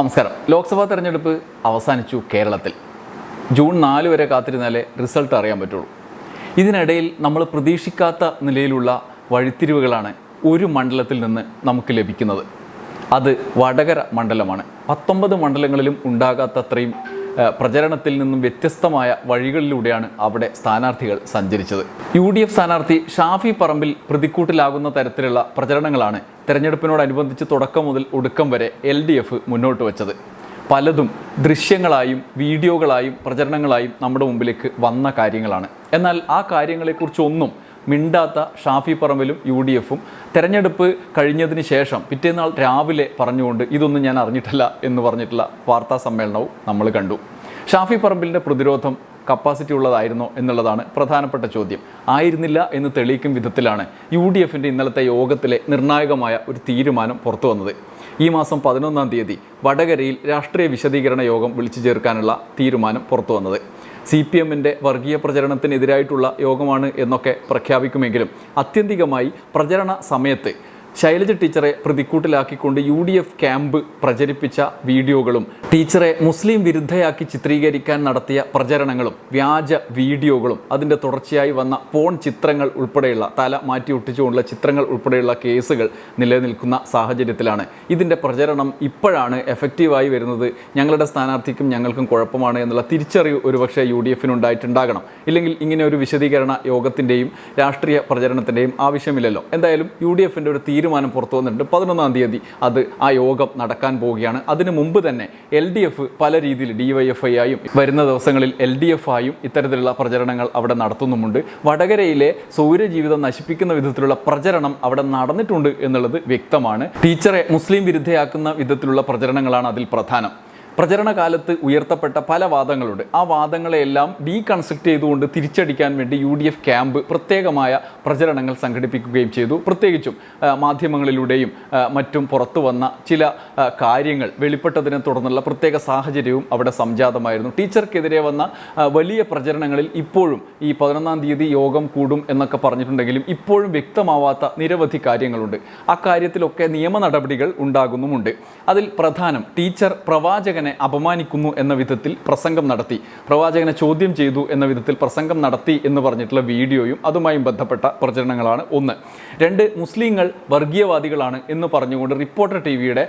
നമസ്കാരം. ലോക്സഭാ തെരഞ്ഞെടുപ്പ് അവസാനിച്ചു കേരളത്തിൽ. ജൂൺ നാല് വരെ കാത്തിരുന്നാലേ റിസൾട്ട് അറിയാൻ പറ്റുള്ളൂ. ഇതിനിടയിൽ നമ്മൾ പ്രതീക്ഷിക്കാത്ത നിലയിലുള്ള വഴിത്തിരിവുകളാണ് ഒരു മണ്ഡലത്തിൽ നിന്ന് നമുക്ക് ലഭിക്കുന്നത്. അത് വടകര മണ്ഡലമാണ്. പത്തൊമ്പത് മണ്ഡലങ്ങളിലും ഉണ്ടാകാത്തത്രയും പ്രചരണത്തിൽ നിന്നും വ്യത്യസ്തമായ വഴികളിലൂടെയാണ് അവിടെ സ്ഥാനാർത്ഥികൾ സഞ്ചരിച്ചത്. യു ഡി എഫ് സ്ഥാനാർത്ഥി ഷാഫി പറമ്പിൽ പ്രതിക്കൂട്ടിലാകുന്ന തരത്തിലുള്ള പ്രചരണങ്ങളാണ് തെരഞ്ഞെടുപ്പിനോടനുബന്ധിച്ച് തുടക്കം മുതൽ ഒടുക്കം വരെ എൽ ഡി എഫ് മുന്നോട്ട് വച്ചത്. പലതും ദൃശ്യങ്ങളായും വീഡിയോകളായും പ്രചരണങ്ങളായും നമ്മുടെ മുമ്പിലേക്ക് വന്ന കാര്യങ്ങളാണ്. എന്നാൽ ആ കാര്യങ്ങളെക്കുറിച്ചൊന്നും മിണ്ടാത്ത ഷാഫി പറമ്പിലും യു ഡി എഫും തെരഞ്ഞെടുപ്പ് കഴിഞ്ഞതിന് ശേഷം പിറ്റേന്നാൾ രാവിലെ പറഞ്ഞുകൊണ്ട് ഇതൊന്നും ഞാൻ അറിഞ്ഞിട്ടില്ല എന്ന് പറഞ്ഞിട്ടുള്ള വാർത്താ സമ്മേളനവും നമ്മൾ കണ്ടു. ഷാഫി പറമ്പിലിന്റെ പ്രതിരോധം കപ്പാസിറ്റി ഉള്ളതായിരുന്നോ എന്നുള്ളതാണ് പ്രധാനപ്പെട്ട ചോദ്യം. ആയിരുന്നില്ല എന്ന് തെളിയിക്കും വിധത്തിലാണ് യു ഡി എഫിന്റെ ഇന്നലത്തെ യോഗത്തിലെ നിർണായകമായ ഒരു തീരുമാനം പുറത്തു വന്നത്. ഈ മാസം പതിനൊന്നാം തീയതി വടകരയിൽ രാഷ്ട്രീയ വിശദീകരണ യോഗം വിളിച്ചു ചേർക്കാനുള്ള തീരുമാനം പുറത്തു വന്നത്. സി പി എമ്മിന്റെ വർഗീയ പ്രചരണത്തിനെതിരായിട്ടുള്ള യോഗമാണ് എന്നൊക്കെ പ്രഖ്യാപിക്കുമെങ്കിലും ആത്യന്തികമായി പ്രചരണ സമയത്ത് ശൈലജ ടീച്ചറെ പ്രതിക്കൂട്ടിലാക്കിക്കൊണ്ട് യു ഡി എഫ് ക്യാമ്പ് പ്രചരിപ്പിച്ച വീഡിയോകളും ടീച്ചറെ മുസ്ലിം വിരുദ്ധയാക്കി ചിത്രീകരിക്കാൻ നടത്തിയ പ്രചരണങ്ങളും വ്യാജ വീഡിയോകളും അതിന്റെ തുടർച്ചയായി വന്ന പോൺ ചിത്രങ്ങൾ ഉൾപ്പെടെയുള്ള തല മാറ്റി ഒട്ടിച്ചുകൊണ്ടുള്ള ചിത്രങ്ങൾ ഉൾപ്പെടെയുള്ള കേസുകൾ നിലനിൽക്കുന്ന സാഹചര്യത്തിലാണ്. ഇതിന്റെ പ്രചരണം ഇപ്പോഴാണ് എഫക്റ്റീവായി വരുന്നത്. ഞങ്ങളുടെ സ്ഥാനാർത്ഥിക്കും ഞങ്ങൾക്കും കുഴപ്പമാണ് എന്നുള്ള തിരിച്ചറിവ് ഒരുപക്ഷെ യു ഡി എഫിനുണ്ടായിട്ടുണ്ടാകണം ഇല്ലെങ്കിൽ ഇങ്ങനെ ഒരു വിശദീകരണ യോഗത്തിന്റെയും രാഷ്ട്രീയ പ്രചരണത്തിന്റെയും ആവശ്യമില്ലല്ലോ. എന്തായാലും യു ഡി എഫിന്റെ ഒരു പുറത്തു വന്നിട്ടുണ്ട്. പതിനൊന്നാം തീയതി അത് ആ യോഗം നടക്കാൻ പോവുകയാണ്. അതിനു മുമ്പ് തന്നെ എൽ ഡി എഫ് പല രീതിയിൽ ഡി വൈ എഫ് ഐ ആയും വരുന്ന ദിവസങ്ങളിൽ എൽ ഡി എഫ് ആയും ഇത്തരത്തിലുള്ള പ്രചരണങ്ങൾ അവിടെ നടത്തുന്നുമുണ്ട്. വടകരയിലെ സൗരജീവിതം നശിപ്പിക്കുന്ന വിധത്തിലുള്ള പ്രചരണം അവിടെ നടന്നിട്ടുണ്ട് എന്നുള്ളത് വ്യക്തമാണ്. ടീച്ചറെ മുസ്ലിം വിരുദ്ധയാക്കുന്ന വിധത്തിലുള്ള പ്രചരണങ്ങളാണ് അതിൽ പ്രധാനം. പ്രചരണ കാലത്ത് ഉയർത്തപ്പെട്ട പല വാദങ്ങളുണ്ട്. ആ വാദങ്ങളെല്ലാം ഡീകൺസ്ട്രക്ട് ചെയ്തുകൊണ്ട് തിരിച്ചടിക്കാൻ വേണ്ടി യു ഡി എഫ് ക്യാമ്പ് പ്രത്യേകമായ പ്രചരണങ്ങൾ സംഘടിപ്പിക്കുകയും ചെയ്തു. പ്രത്യേകിച്ചും മാധ്യമങ്ങളിലൂടെയും മറ്റും പുറത്തു വന്ന ചില കാര്യങ്ങൾ വെളിപ്പെട്ടതിനെ തുടർന്നുള്ള പ്രത്യേക സാഹചര്യവും അവിടെ സംജാതമായിരുന്നു. ടീച്ചർക്കെതിരെ വന്ന വലിയ പ്രചരണങ്ങളിൽ ഇപ്പോഴും ഈ പതിനൊന്നാം തീയതി യോഗം കൂടും എന്നൊക്കെ പറഞ്ഞിട്ടുണ്ടെങ്കിലും ഇപ്പോഴും വ്യക്തമാവാത്ത നിരവധി കാര്യങ്ങളുണ്ട്. ആ കാര്യത്തിലൊക്കെ നിയമ നടപടികൾ ഉണ്ടാകുന്നുമുണ്ട്. അതിൽ പ്രധാനം ടീച്ചർ പ്രവാചകനെ അപമാനിക്കുന്നു എന്ന വിധത്തിൽ പ്രസംഗം നടത്തി. പ്രവാചകനെ ചോദ്യം ചെയ്തു എന്ന വിധത്തിൽ പ്രസംഗം നടത്തി എന്ന് പറഞ്ഞിട്ടുള്ള വീഡിയോയും അതുമായും ബന്ധപ്പെട്ട പ്രചരണങ്ങളാണ് ഒന്ന്. രണ്ട് മുസ്ലിങ്ങൾ വർഗീയവാദികളാണ് എന്ന് പറഞ്ഞുകൊണ്ട് റിപ്പോർട്ടർ ടി വിയുടെ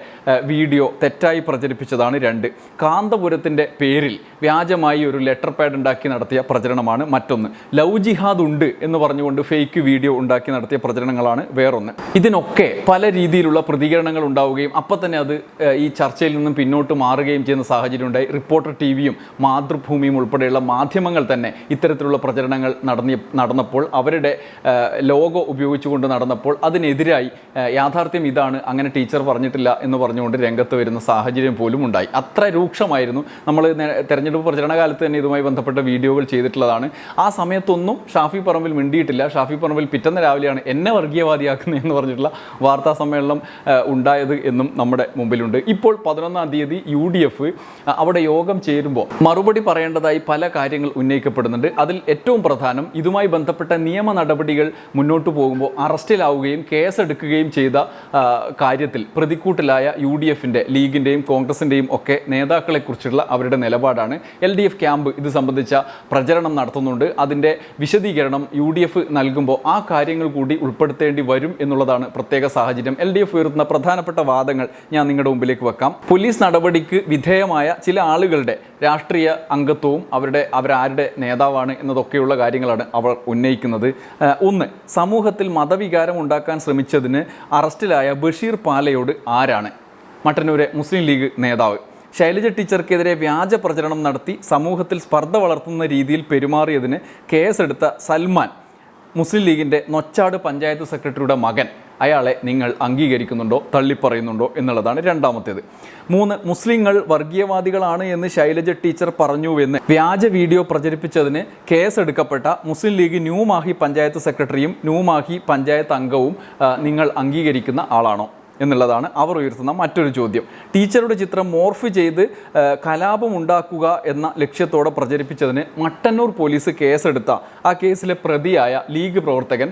വീഡിയോ തെറ്റായി പ്രചരിപ്പിച്ചതാണ് രണ്ട്. കാന്തപുരത്തിന്റെ പേരിൽ വ്യാജമായി ഒരു ലെറ്റർ പാഡ് ഉണ്ടാക്കി നടത്തിയ പ്രചരണമാണ് മറ്റൊന്ന്. ലവ് ജിഹാദ് ഉണ്ട് എന്ന് പറഞ്ഞുകൊണ്ട് ഫേക്ക് വീഡിയോ ഉണ്ടാക്കി നടത്തിയ പ്രചരണങ്ങളാണ് വേറൊന്ന്. ഇതിനൊക്കെ പല രീതിയിലുള്ള പ്രതികരണങ്ങൾ ഉണ്ടാവുകയും അപ്പം തന്നെ അത് ഈ ചർച്ചയിൽ നിന്നും പിന്നോട്ട് മാറുകയും ചെയ്യുന്ന സാഹചര്യം ഉണ്ടായി റിപ്പോർട്ടർ ടി വിയും മാതൃഭൂമിയും ഉൾപ്പെടെയുള്ള മാധ്യമങ്ങൾ തന്നെ ഇത്തരത്തിലുള്ള പ്രചരണങ്ങൾ നടന്നി നടന്നപ്പോൾ അവരുടെ ലോഗോ ഉപയോഗിച്ചുകൊണ്ട് നടന്നപ്പോൾ അതിനെതിരായി യാഥാർത്ഥ്യം ഇതാണ് അങ്ങനെ ടീച്ചർ പറഞ്ഞിട്ടില്ല എന്ന് പറഞ്ഞുകൊണ്ട് രംഗത്ത് വരുന്ന സാഹചര്യം പോലും ഉണ്ടായി. അത്ര രൂക്ഷമായിരുന്നു. നമ്മൾ തെരഞ്ഞെടുപ്പ് പ്രചരണ കാലത്ത് തന്നെ ഇതുമായി ബന്ധപ്പെട്ട വീഡിയോകൾ ചെയ്തിട്ടുള്ളതാണ്. ആ സമയത്തൊന്നും ഷാഫി പറമ്പിൽ മിണ്ടിയിട്ടില്ല. ഷാഫി പറമ്പിൽ പിറ്റന്ന രാവിലെയാണ് എന്നെ വർഗീയവാദിയാക്കുന്നത് എന്ന് പറഞ്ഞിട്ടുള്ള വാർത്താ സമ്മേളനം ഉണ്ടായത് എന്നും നമ്മുടെ മുമ്പിലുണ്ട്. ഇപ്പോൾ പതിനൊന്നാം തീയതി യു ഡി എഫ് അവിടെ യോഗം ചേരുമ്പോൾ മറുപടി പറയേണ്ടതായി പല കാര്യങ്ങൾ ഉന്നയിക്കപ്പെടുന്നുണ്ട്. അതിൽ ഏറ്റവും പ്രധാനം ഇതുമായി ബന്ധപ്പെട്ട നിയമ നടപടികൾ മുന്നോട്ട് പോകുമ്പോൾ അറസ്റ്റിലാവുകയും കേസെടുക്കുകയും ചെയ്ത കാര്യത്തിൽ പ്രതിക്കൂട്ടിലായ യു ഡി എഫിന്റെ ലീഗിന്റെയും കോൺഗ്രസിന്റെയും ഒക്കെ നേതാക്കളെക്കുറിച്ചുള്ള അവരുടെ നിലപാടാണ്. എൽ ഡി എഫ് ക്യാമ്പ് ഇത് സംബന്ധിച്ച പ്രചരണം നടത്തുന്നുണ്ട്. അതിന്റെ വിശദീകരണം യു ഡി എഫ് നൽകുമ്പോൾ ആ കാര്യങ്ങൾ കൂടി ഉൾപ്പെടുത്തേണ്ടി വരും എന്നുള്ളതാണ് പ്രത്യേക സാഹചര്യം. എൽ ഡി എഫ് ഉയർത്തുന്ന പ്രധാനപ്പെട്ട വാദങ്ങൾ ഞാൻ നിങ്ങളുടെ മുമ്പിലേക്ക് വെക്കാം. പോലീസ് നടപടിക്ക് വിധേയമായ ചില ആളുകളുടെ രാഷ്ട്രീയ അംഗത്വവും അവരുടെ അവരാരുടെ നേതാവാണ് എന്നതൊക്കെയുള്ള കാര്യങ്ങളാണ് അവർ ഉന്നയിക്കുന്നത്. ഒന്ന് സമൂഹത്തിൽ മതവികാരം ഉണ്ടാക്കാൻ ശ്രമിച്ചതിന് അറസ്റ്റിലായ ബഷീർ പാലയോട് ആരാണ്? മട്ടന്നൂരെ മുസ്ലിം ലീഗ് നേതാവ്. ശൈലജ ടീച്ചർക്കെതിരെ വ്യാജ പ്രചരണം നടത്തി സമൂഹത്തിൽ സ്പർദ്ധ വളർത്തുന്ന രീതിയിൽ പെരുമാറിയതിന് കേസെടുത്ത സൽമാൻ മുസ്ലിം ലീഗിന്റെ നൊച്ചാട് പഞ്ചായത്ത് സെക്രട്ടറിയുടെ മകൻ. അയാളെ നിങ്ങൾ അംഗീകരിക്കുന്നുണ്ടോ തള്ളിപ്പറയുന്നുണ്ടോ എന്നുള്ളതാണ് രണ്ടാമത്തേത്. മൂന്ന് മുസ്ലിങ്ങൾ വർഗീയവാദികളാണ് എന്ന് ശൈലജ ടീച്ചർ പറഞ്ഞുവെന്ന് വ്യാജ വീഡിയോ പ്രചരിപ്പിച്ചതിന് കേസെടുക്കപ്പെട്ട മുസ്ലിം ലീഗ് ന്യൂമാഹി പഞ്ചായത്ത് സെക്രട്ടറിയും ന്യൂമാഹി പഞ്ചായത്ത് അംഗവും നിങ്ങൾ അംഗീകരിക്കുന്ന ആളാണോ? എന്നുള്ളതാണ് അവർ ഉയർത്തുന്ന മറ്റൊരു ചോദ്യം. ടീച്ചറുടെ ചിത്രം മോർഫ് ചെയ്ത് കലാപം ഉണ്ടാക്കുക എന്ന ലക്ഷ്യത്തോടെ പ്രചരിപ്പിച്ചതിന് മട്ടന്നൂർ പോലീസ് കേസെടുത്ത ആ കേസിലെ പ്രതിയായ ലീഗ് പ്രവർത്തകൻ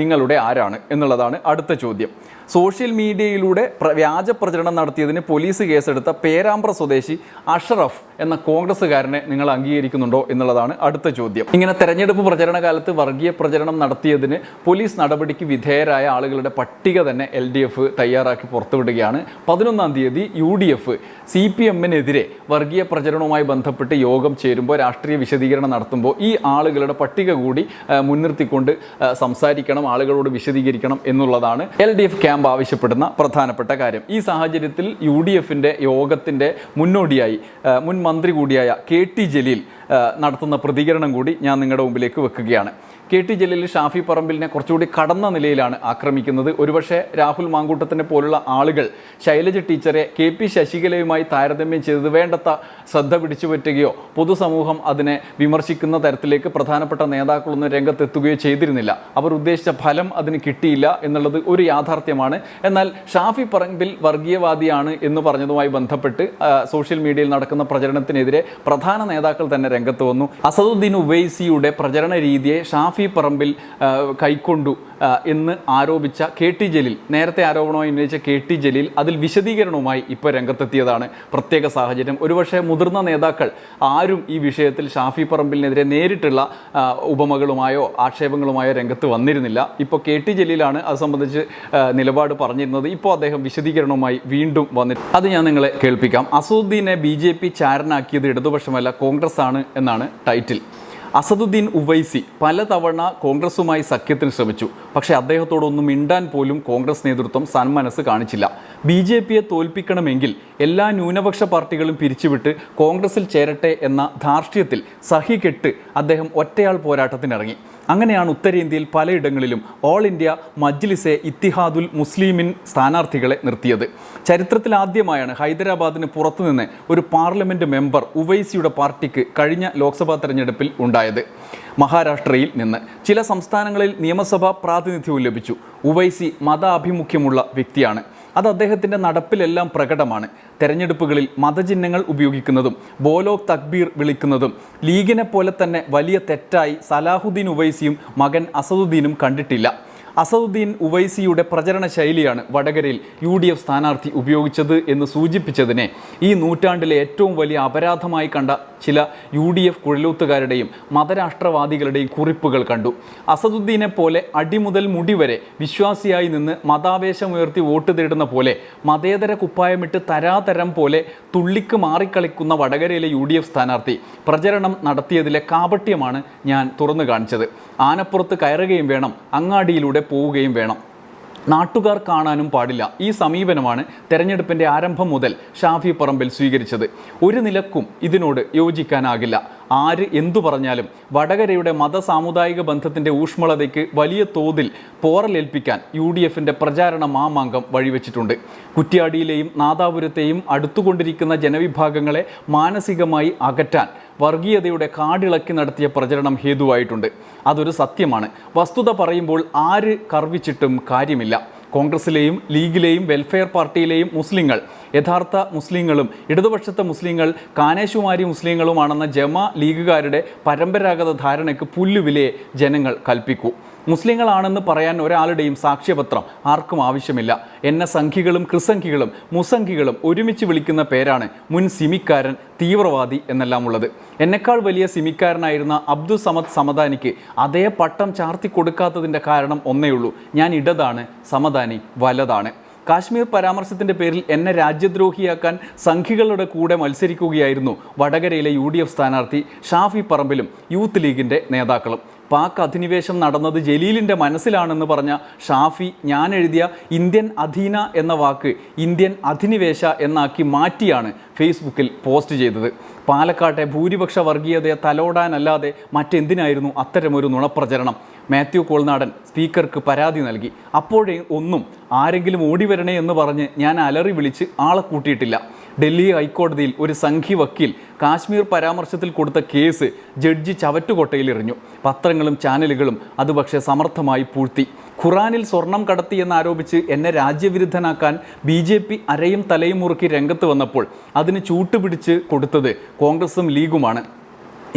നിങ്ങളുടെ ആരാണ് എന്നുള്ളതാണ് അടുത്ത ചോദ്യം. സോഷ്യൽ മീഡിയയിലൂടെ വ്യാജ പ്രചരണം നടത്തിയതിന് പോലീസ് കേസെടുത്ത പേരാമ്പ്ര സ്വദേശി അഷറഫ് എന്ന കോൺഗ്രസ്സുകാരനെ നിങ്ങൾ അംഗീകരിക്കുന്നുണ്ടോ എന്നുള്ളതാണ് അടുത്ത ചോദ്യം. ഇങ്ങനെ തെരഞ്ഞെടുപ്പ് പ്രചരണ കാലത്ത് വർഗീയ പ്രചരണം നടത്തിയതിന് പോലീസ് നടപടിക്ക് വിധേയരായ ആളുകളുടെ പട്ടിക തന്നെ എൽ ഡി എഫ് തയ്യാറാക്കി പുറത്തുവിടുകയാണ്. പതിനൊന്നാം തീയതി U D F C P എമ്മിനെതിരെ വർഗീയ പ്രചരണവുമായി ബന്ധപ്പെട്ട് യോഗം ചേരുമ്പോൾ രാഷ്ട്രീയ വിശദീകരണം നടത്തുമ്പോൾ ഈ ആളുകളുടെ പട്ടിക കൂടി മുൻനിർത്തിക്കൊണ്ട് സംസാരിക്കണം ആളുകളോട് വിശദീകരിക്കണം എന്നുള്ളതാണ്. എൽ ഡി എഫ് ക്യാമ്പ് ആവശ്യപ്പെടുന്ന പ്രധാനപ്പെട്ട കാര്യം. ഈ സാഹചര്യത്തിൽ യു ഡി എഫിന്റെ യോഗത്തിന്റെ മുന്നോടിയായി മുൻ മന്ത്രി കൂടിയായ കെ ടി ജലീൽ നടത്തുന്ന പ്രതികരണം കൂടി ഞാൻ നിങ്ങളുടെ മുമ്പിലേക്ക് വെക്കുകയാണ്. കെ ടി ജലീൽ ഷാഫി പറമ്പിലിനെ കുറച്ചുകൂടി കടന്ന നിലയിലാണ് ആക്രമിക്കുന്നത്. ഒരുപക്ഷെ രാഹുൽ മാങ്കൂട്ടത്തിനെ പോലുള്ള ആളുകൾ ശൈലജ ടീച്ചറെ കെ പി ശശികലയുമായി താരതമ്യം ചെയ്തത് വേണ്ടത്ര ശ്രദ്ധ പിടിച്ചു പറ്റുകയോ പൊതുസമൂഹം അതിനെ വിമർശിക്കുന്ന തരത്തിലേക്ക് പ്രധാനപ്പെട്ട നേതാക്കളൊന്നും രംഗത്തെത്തുകയോ ചെയ്തിരുന്നില്ല. അവർ ഉദ്ദേശിച്ച ഫലം അതിന് കിട്ടിയില്ല എന്നുള്ളത് ഒരു യാഥാർത്ഥ്യമാണ്. എന്നാൽ ഷാഫി പറമ്പിൽ വർഗീയവാദിയാണ് എന്ന് പറഞ്ഞതുമായി ബന്ധപ്പെട്ട് സോഷ്യൽ മീഡിയയിൽ നടക്കുന്ന പ്രചരണത്തിനെതിരെ പ്രധാന നേതാക്കൾ തന്നെ രംഗത്ത് വന്നു. അസദുദ്ദീൻ ഉവൈസിയുടെ പ്രചരണ രീതിയെ ഷാഫി പറമ്പിൽ കൈക്കൊണ്ടു എന്ന് ആരോപിച്ച കെ ടി ജലീൽ നേരത്തെ ആരോപണമായി ഉന്നയിച്ച കെ ടി ജലീൽ അതിൽ വിശദീകരണവുമായി ഇപ്പോൾ രംഗത്തെത്തിയതാണ്. പ്രത്യേക സാഹചര്യം. ഒരുപക്ഷെ മുതിർന്ന നേതാക്കൾ ആരും ഈ വിഷയത്തിൽ ഷാഫി പറമ്പിലിനെതിരെ നേരിട്ടുള്ള ഉപമകളുമായോ ആക്ഷേപങ്ങളുമായോ രംഗത്ത് വന്നിരുന്നില്ല. ഇപ്പോൾ കെ ടി ജലീലാണ് അത് സംബന്ധിച്ച് നിലപാട് പറഞ്ഞിരുന്നത്. ഇപ്പോൾ അദ്ദേഹം വിശദീകരണവുമായി വീണ്ടും വന്നിട്ട് അത് ഞാൻ നിങ്ങളെ കേൾപ്പിക്കാം. അസൂദ്ദീനെ ബി ജെ പി ചാരനാക്കിയത് ഇടതുപക്ഷമല്ല കോൺഗ്രസ് ആണ് എന്നാണ് ടൈറ്റിൽ. അസദുദ്ദീൻ ഉവൈസി പലതവണ കോൺഗ്രസുമായി സഖ്യത്തിന് ശ്രമിച്ചു. പക്ഷേ അദ്ദേഹത്തോടൊന്നും മിണ്ടാൻ പോലും കോൺഗ്രസ് നേതൃത്വം സന്മനസ് കാണിച്ചില്ല. ബി ജെ പിയെ തോൽപ്പിക്കണമെങ്കിൽ എല്ലാ ന്യൂനപക്ഷ പാർട്ടികളും പിരിച്ചുവിട്ട് കോൺഗ്രസിൽ ചേരട്ടെ എന്ന ധാർഷ്ട്യത്തിൽ സഹി കെട്ട് അദ്ദേഹം ഒറ്റയാൾ പോരാട്ടത്തിനിറങ്ങി. അങ്ങനെയാണ് ഉത്തരേന്ത്യയിൽ പലയിടങ്ങളിലും ഓൾ ഇന്ത്യ മജ്ലിസെ ഇത്തിഹാദുൽ മുസ്ലിമിൻ സ്ഥാനാർത്ഥികളെ നിർത്തിയത്. ചരിത്രത്തിൽ ആദ്യമായാണ് ഹൈദരാബാദിന് പുറത്തുനിന്ന് ഒരു പാർലമെന്റ് മെമ്പർ ഉവൈസിയുടെ പാർട്ടിക്ക് കഴിഞ്ഞ ലോക്സഭാ തെരഞ്ഞെടുപ്പിൽ ഉണ്ടായത്. മഹാരാഷ്ട്രയിൽ നിന്ന് ചില സംസ്ഥാനങ്ങളിൽ നിയമസഭാ പ്രാതിനിധ്യവും ലഭിച്ചു. ഉവൈസി മതാഭിമുഖ്യമുള്ള വ്യക്തിയാണ്. അത് അദ്ദേഹത്തിന്റെ നടപ്പിലെല്ലാം പ്രകടമാണ്. തെരഞ്ഞെടുപ്പുകളിൽ മതചിഹ്നങ്ങൾ ഉപയോഗിക്കുന്നതും ബോലോ തക്ബീർ വിളിക്കുന്നതും ലീഗിനെ പോലെ തന്നെ വലിയ തെറ്റായി സലാഹുദ്ദീൻ ഉവൈസിയും മകൻ അസദുദ്ദീനും കണ്ടിട്ടില്ല. അസദുദ്ദീൻ ഉവൈസിയുടെ പ്രചരണ ശൈലിയാണ് വടകരയിൽ യു ഡി എഫ് സ്ഥാനാർത്ഥി ഉപയോഗിച്ചത് എന്ന് സൂചിപ്പിച്ചതിനെ ഈ നൂറ്റാണ്ടിലെ ഏറ്റവും വലിയ അപരാധമായി കണ്ട ചില യു ഡി എഫ് കുഴലൂത്തുകാരുടെയും മതരാഷ്ട്രവാദികളുടെയും കുറിപ്പുകൾ കണ്ടു. അസദുദ്ദീനെ പോലെ അടിമുതൽ മുടി വരെ വിശ്വാസിയായി നിന്ന് മതാവേശമുയർത്തി വോട്ട് തേടുന്ന പോലെ മതേതര കുപ്പായമിട്ട് തരാതരം പോലെ തുള്ളിക്ക് മാറിക്കളിക്കുന്ന വടകരയിലെ യു ഡി എഫ് സ്ഥാനാർത്ഥി പ്രചരണം നടത്തിയതിലെ കാപട്യമാണ് ഞാൻ തുറന്നു കാണിച്ചത്. ആനപ്പുറത്ത് കയറുകയും വേണം അങ്ങാടിയിലൂടെ പോവുകയും വേണം. നാട്ടുകാർ കാണാനും പാടില്ല. ഈ സമീപനമാണ് തെരഞ്ഞെടുപ്പിന്റെ ആരംഭം മുതൽ ഷാഫി പറമ്പിൽ സ്വീകരിച്ചത്. ഒരു നിലക്കും ഇതിനോട് യോജിക്കാനാകില്ല. ആര് എന്തു പറഞ്ഞാലും വടകരയുടെ മത സാമുദായിക ബന്ധത്തിന്റെ ഊഷ്മളതയ്ക്ക് വലിയ തോതിൽ പോറലേൽപ്പിക്കാൻ യു ഡി എഫിന്റെ പ്രചാരണ മാമാങ്കം വഴിവെച്ചിട്ടുണ്ട്. കുറ്റ്യാടിയിലെയും നാദാപുരത്തെയും അടുത്തുകൊണ്ടിരിക്കുന്ന ജനവിഭാഗങ്ങളെ മാനസികമായി അകറ്റാൻ വർഗീയതയുടെ കാടിളക്കി നടത്തിയ പ്രചരണം ഹേതുവായിട്ടുണ്ട്. അതൊരു സത്യമാണ്. വസ്തുത പറയുമ്പോൾ ആര് കർവിച്ചിട്ടും കാര്യമില്ല. കോൺഗ്രസിലെയും ലീഗിലെയും വെൽഫെയർ പാർട്ടിയിലെയും മുസ്ലിങ്ങൾ യഥാർത്ഥ മുസ്ലിങ്ങളും ഇടതുപക്ഷത്തെ മുസ്ലിങ്ങൾ കാനേശുമാരി മുസ്ലിങ്ങളുമാണെന്ന ജമ ലീഗുകാരുടെ പരമ്പരാഗത ധാരണയ്ക്ക് പുല്ലുവിലയെ ജനങ്ങൾ കൽപ്പിക്കൂ. മുസ്ലിങ്ങളാണെന്ന് പറയാൻ ഒരാളുടെയും സാക്ഷ്യപത്രം ആർക്കും ആവശ്യമില്ല. എന്നെ സംഖികളും ക്രിസംഖികളും മുസംഖികളും ഒരുമിച്ച് വിളിക്കുന്ന പേരാണ് മുൻ സിമിക്കാരൻ തീവ്രവാദി എന്നെല്ലാം ഉള്ളത്. എന്നെക്കാൾ വലിയ സിമിക്കാരനായിരുന്ന അബ്ദുൾ സമദ് സമദാനിക്ക് അതേ പട്ടം ചാർത്തി കൊടുക്കാത്തതിന്റെ കാരണം ഒന്നേ ഉള്ളൂ ഞാൻ ഇടതാണ് സമദാനി വലതാണ്. കാശ്മീർ പരാമർശത്തിന്റെ പേരിൽ എന്നെ രാജ്യദ്രോഹിയാക്കാൻ സംഘികളുടെ കൂടെ മത്സരിക്കുകയായിരുന്നു വടകരയിലെ യു സ്ഥാനാർത്ഥി ഷാഫി പറമ്പിലും യൂത്ത് ലീഗിന്റെ നേതാക്കളും. പാക് അധിനിവേശം നടന്നത് ജലീലിന്റെ മനസ്സിലാണെന്ന് പറഞ്ഞ ഷാഫി ഞാൻ എഴുതിയ ഇന്ത്യൻ അധീന എന്ന വാക്ക് ഇന്ത്യൻ അധിനിവേശ എന്നാക്കി മാറ്റിയാണ് ഫേസ്ബുക്കിൽ പോസ്റ്റ് ചെയ്തത്. പാലക്കാട്ടെ ഭൂരിപക്ഷ വർഗീയതയെ തലോടാനല്ലാതെ മറ്റെന്തിനായിരുന്നു അത്തരമൊരു നുണപ്രചരണം? മാത്യു കോൾനാടൻ സ്പീക്കർക്ക് പരാതി നൽകി. അപ്പോഴേ ഒന്നും ആരെങ്കിലും ഓടിവരണേ എന്ന് പറഞ്ഞ് ഞാൻ അലറി വിളിച്ച് ആളെ കൂട്ടിയിട്ടില്ല. ഡൽഹി ഹൈക്കോടതിയിൽ ഒരു സംഘി വക്കീൽ കാശ്മീർ പരാമർശത്തിൽ കൊടുത്ത കേസ് ജഡ്ജി ചവറ്റുകൊട്ടയിൽ എറിഞ്ഞു. പത്രങ്ങളും ചാനലുകളും അത് പക്ഷേ സമർത്ഥമായി പൂഴ്ത്തി. ഖുറാനിൽ സ്വർണം കടത്തിയെന്നാരോപിച്ച് എന്നെ രാജ്യവിരുദ്ധനാക്കാൻ ബി ജെ പി അരയും തലയും മുറുക്കി രംഗത്ത് വന്നപ്പോൾ അതിന് ചൂട്ടുപിടിച്ച് കൊടുത്തത് കോൺഗ്രസും ലീഗുമാണ്.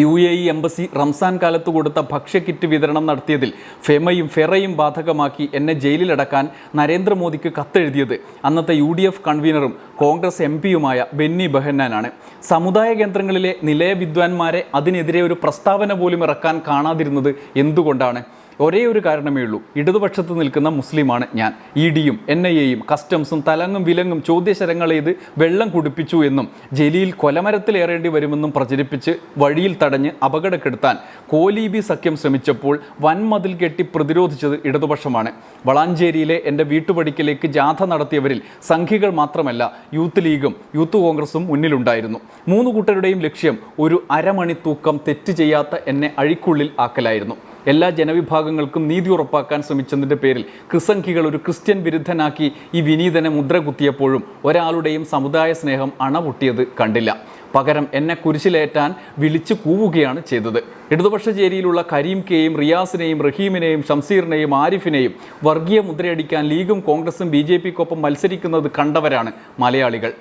U A E embassy Ramzan കാലത്ത് കൊടുത്ത ഭക്ഷ്യക്കിറ്റ് വിതരണം നടത്തിയതിൽ ഫെമയും ഫെറയും ബാധകമാക്കി എന്നെ ജയിലിലടക്കാൻ നരേന്ദ്രമോദിക്ക് കത്തെഴുതിയത്. അന്നത്തെ യു ഡി എഫ് കൺവീനറും കോൺഗ്രസ് എം പിയുമായ ബെന്നി ബെഹന്നാനാണ്. സമുദായ കേന്ദ്രങ്ങളിലെ നിലയ വിദ്വാൻമാരെ അതിനെതിരെ ഒരു പ്രസ്താവന പോലും ഇറക്കാൻ കാണാതിരുന്നത് എന്തുകൊണ്ടാണ്? ഒരേ ഒരു കാരണമേ ഉള്ളൂ. ഇടതുപക്ഷത്ത് നിൽക്കുന്ന മുസ്ലിമാണ് ഞാൻ. ഇ ഡിയും എൻ ഐ എയും കസ്റ്റംസും തലങ്ങും വിലങ്ങും ചോദ്യശരങ്ങൾ ചെയ്ത് വെള്ളം കുടിപ്പിച്ചു എന്നും ജലീൽ കൊലമരത്തിലേറേണ്ടി വരുമെന്നും പ്രചരിപ്പിച്ച് വഴിയിൽ തടഞ്ഞ് അപകടക്കെടുത്താൻ കോലീബി സഖ്യം ശ്രമിച്ചപ്പോൾ വൻമതിൽ കെട്ടി പ്രതിരോധിച്ചത് ഇടതുപക്ഷമാണ്. വളാഞ്ചേരിയിലെ എന്റെ വീട്ടുപടിക്കലേക്ക് ജാഥ നടത്തിയവരിൽ സംഘികൾ മാത്രമല്ല യൂത്ത് ലീഗും യൂത്ത് കോൺഗ്രസും മുന്നിലുണ്ടായിരുന്നു. മൂന്ന് കൂട്ടരുടെയും ലക്ഷ്യം ഒരു അരമണി തൂക്കം തെറ്റ് ചെയ്യാത്ത എന്നെ അഴിക്കുള്ളിൽ ആക്കലായിരുന്നു. എല്ലാ ജനവിഭാഗങ്ങൾക്കും നീതി ഉറപ്പാക്കാൻ ശ്രമിച്ചതിന്റെ പേരിൽ ക്രിസംഖികൾ ഒരു ക്രിസ്ത്യൻ വിരുദ്ധനാക്കി ഈ വിനീതനെ മുദ്ര കുത്തിയപ്പോഴും ഒരാളുടെയും സമുദായ സ്നേഹം അണപൊട്ടിയത് കണ്ടില്ല. പകരം എന്നെ കുരിശിലേറ്റാൻ വിളിച്ചു കൂവുകയാണ് ചെയ്തത്. ഇടതുപക്ഷ ചേരിയിലുള്ള കരീം കെയും റിയാസിനെയും റഹീമിനെയും ഷംസീറിനെയും ആരിഫിനെയും വർഗീയ മുദ്രയടിക്കാൻ ലീഗും കോൺഗ്രസും ബി ജെ പിക്കൊപ്പം മത്സരിക്കുന്നത് കണ്ടവരാണ് മലയാളികൾ.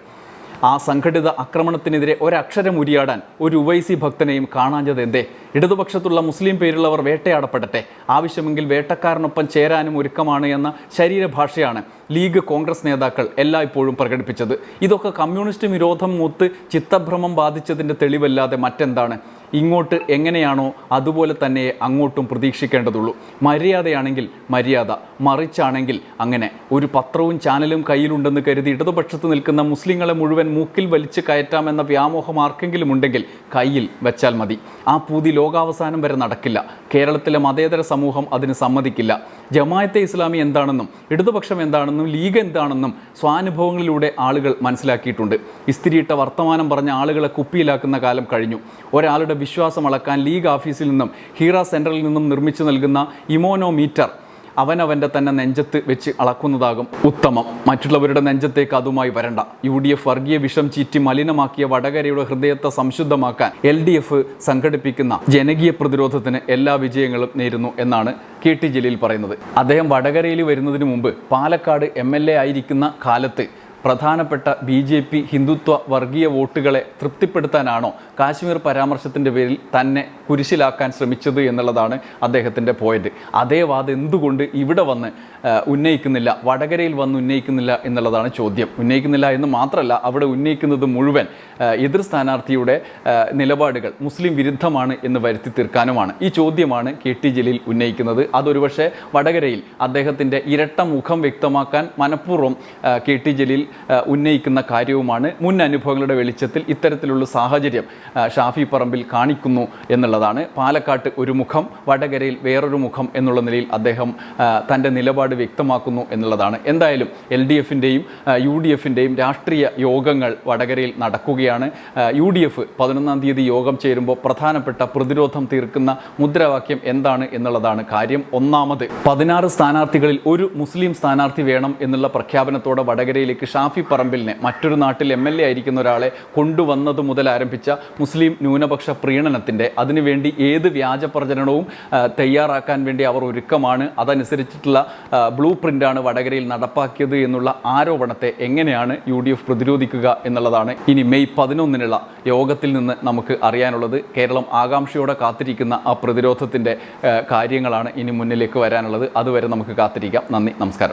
ആ സംഘടിത ആക്രമണത്തിനെതിരെ ഒരക്ഷരം ഉരിയാടാൻ ഒരു ഉവൈസി ഭക്തനെയും കാണാഞ്ഞത് എന്തേ ഇടതുപക്ഷത്തുള്ള മുസ്ലിം പേരുള്ളവർ വേട്ടയാടപ്പെടട്ടെ. ആവശ്യമെങ്കിൽ വേട്ടക്കാരനൊപ്പം ചേരാനും ഒരുക്കമാണ് എന്ന ശരീരഭാഷയാണ് ലീഗ് കോൺഗ്രസ് നേതാക്കൾ എല്ലായ്പ്പോഴും പ്രകടിപ്പിച്ചത്. ഇതൊക്കെ കമ്മ്യൂണിസ്റ്റ് വിരോധം മൂത്ത് ചിത്തഭ്രമം ബാധിച്ചതിന്റെ തെളിവല്ലാതെ മറ്റെന്താണ്? ഇങ്ങോട്ട് എങ്ങനെയാണോ അതുപോലെ തന്നെ അങ്ങോട്ടും പ്രതീക്ഷിക്കേണ്ടതുള്ളൂ. മര്യാദയാണെങ്കിൽ മര്യാദ മറിച്ചാണെങ്കിൽ അങ്ങനെ. ഒരു പത്രവും ചാനലും കയ്യിലുണ്ടെന്ന് കരുതി ഇടതുപക്ഷത്ത് നിൽക്കുന്ന മുസ്ലിങ്ങളെ മുഴുവൻ മൂക്കിൽ വലിച്ച് കയറ്റാമെന്ന വ്യാമോഹം ആർക്കെങ്കിലും ഉണ്ടെങ്കിൽ കയ്യിൽ വെച്ചാൽ മതി. ആ പൂതി ലോകാവസാനം വരെ നടക്കില്ല. കേരളത്തിലെ മതേതര സമൂഹം അതിന് സമ്മതിക്കില്ല. ജമായത്തെ ഇസ്ലാമി എന്താണെന്നും ഇടതുപക്ഷം എന്താണെന്നും ലീഗ് എന്താണെന്നും സ്വാനുഭവങ്ങളിലൂടെ ആളുകൾ മനസ്സിലാക്കിയിട്ടുണ്ട്. ഇസ്തിരിയിട്ട വർത്തമാനം പറഞ്ഞ ആളുകളെ കുപ്പിയിലാക്കുന്ന കാലം കഴിഞ്ഞു. ഒരാളുടെ വിശ്വാസം അളക്കാൻ ലീഗ് ഓഫീസിൽ നിന്നും ഹീറ സെന്ററിൽ നിന്നും നിർമ്മിച്ചു നൽകുന്ന ഇമോനോമീറ്റർ അവനവന്റെ തന്നെ നെഞ്ചത്ത് വെച്ച് അളക്കുന്നതാകും ഉത്തമം. മറ്റുള്ളവരുടെ നെഞ്ചത്തേക്ക് അതുമായി വരണ്ട. യു ഡി എഫ് വർഗീയ വിഷം ചീറ്റി മലിനമാക്കിയ വടകരയുടെ ഹൃദയത്തെ സംശുദ്ധമാക്കാൻ എൽ ഡി എഫ് സംഘടിപ്പിക്കുന്ന ജനകീയ പ്രതിരോധത്തിന് എല്ലാ വിജയങ്ങളും നേരുന്നു എന്നാണ് കെ ടി ജലീൽ പറയുന്നത്. അദ്ദേഹം വടകരയിൽ വരുന്നതിന് മുമ്പ് പാലക്കാട് എം ആയിരിക്കുന്ന കാലത്ത് പ്രധാനപ്പെട്ട ബി ജെ പി ഹിന്ദുത്വ വർഗീയ വോട്ടുകളെ തൃപ്തിപ്പെടുത്താനാണോ കാശ്മീർ പരാമർശത്തിന്റെ പേരിൽ തന്നെ കുരിശിലാക്കാൻ ശ്രമിച്ചത് എന്നുള്ളതാണ് അദ്ദേഹത്തിന്റെ പോയിന്റ് അതേ വാദം എന്തുകൊണ്ട് ഇവിടെ വന്ന് ഉന്നയിക്കുന്നില്ല വടകരയിൽ വന്ന് ഉന്നയിക്കുന്നില്ല എന്നുള്ളതാണ് ചോദ്യം. ഉന്നയിക്കുന്നില്ല എന്ന് മാത്രമല്ല അവിടെ ഉന്നയിക്കുന്നത് മുഴുവൻ എതിർ സ്ഥാനാർത്ഥിയുടെ നിലപാടുകൾ മുസ്ലിം വിരുദ്ധമാണ് എന്ന് വരുത്തി തീർക്കാനുമാണ്. ഈ ചോദ്യമാണ് കെ ടി ജലീൽ ഉന്നയിക്കുന്നത്. അതൊരുപക്ഷെ വടകരയിൽ അദ്ദേഹത്തിന്റെ ഇരട്ട മുഖം വ്യക്തമാക്കാൻ മനഃപൂർവം കെ ടി ജലീൽ ഉന്നയിക്കുന്ന കാര്യവുമാണ് മുൻ അനുഭവങ്ങളുടെ വെളിച്ചത്തിൽ ഇത്തരത്തിലുള്ള സാഹചര്യം ഷാഫി പറമ്പിൽ കാണിക്കുന്നു എന്നുള്ളതാണ്. പാലക്കാട്ട് ഒരു മുഖം വടകരയിൽ വേറൊരു മുഖം എന്നുള്ള നിലയിൽ അദ്ദേഹം തന്റെ നിലപാട് വ്യക്തമാക്കുന്നു എന്നുള്ളതാണ്. എന്തായാലും എൽ ഡി എഫിന്റെയും യു ഡി എഫിന്റെയും രാഷ്ട്രീയ യോഗങ്ങൾ വടകരയിൽ നടക്കുകയാണ്. യു ഡി എഫ് പതിനൊന്നാം തീയതി യോഗം ചേരുമ്പോൾ പ്രധാനപ്പെട്ട പ്രതിരോധം തീർക്കുന്ന മുദ്രാവാക്യം എന്താണ് എന്നുള്ളതാണ് കാര്യം. ഒന്നാമത് പതിനാറ് സ്ഥാനാർത്ഥികളിൽ ഒരു മുസ്ലിം സ്ഥാനാർത്ഥി വേണം എന്നുള്ള പ്രഖ്യാപനത്തോടെ വടകരയിലേക്ക് ഷാഫി പറമ്പിലിനെ മറ്റൊരു നാട്ടിൽ എം എൽ എ ആയിരിക്കുന്ന ഒരാളെ കൊണ്ടുവന്നത് മുതൽ ആരംഭിച്ച മുസ്ലിം ന്യൂനപക്ഷ പ്രീണനത്തിന്റെ അതിനുവേണ്ടി ഏത് വ്യാജ പ്രചരണവും തയ്യാറാക്കാൻ വേണ്ടി അവർ ഒരുക്കമാണ്. അതനുസരിച്ചിട്ടുള്ള ബ്ലൂ പ്രിന്റാണ് വടകരയിൽ നടപ്പാക്കിയത് എന്നുള്ള ആരോപണത്തെ എങ്ങനെയാണ് യു ഡി എഫ് പ്രതിരോധിക്കുക എന്നുള്ളതാണ് ഇനി മെയ് പതിനൊന്നിനുള്ള യോഗത്തിൽ നിന്ന് നമുക്ക് അറിയാനുള്ളത്. കേരളം ആകാംക്ഷയോടെ കാത്തിരിക്കുന്ന ആ പ്രതിരോധത്തിന്റെ കാര്യങ്ങളാണ് ഇനി മുന്നിലേക്ക് വരാനുള്ളത്. അതുവരെ നമുക്ക് കാത്തിരിക്കാം. നന്ദി നമസ്കാരം.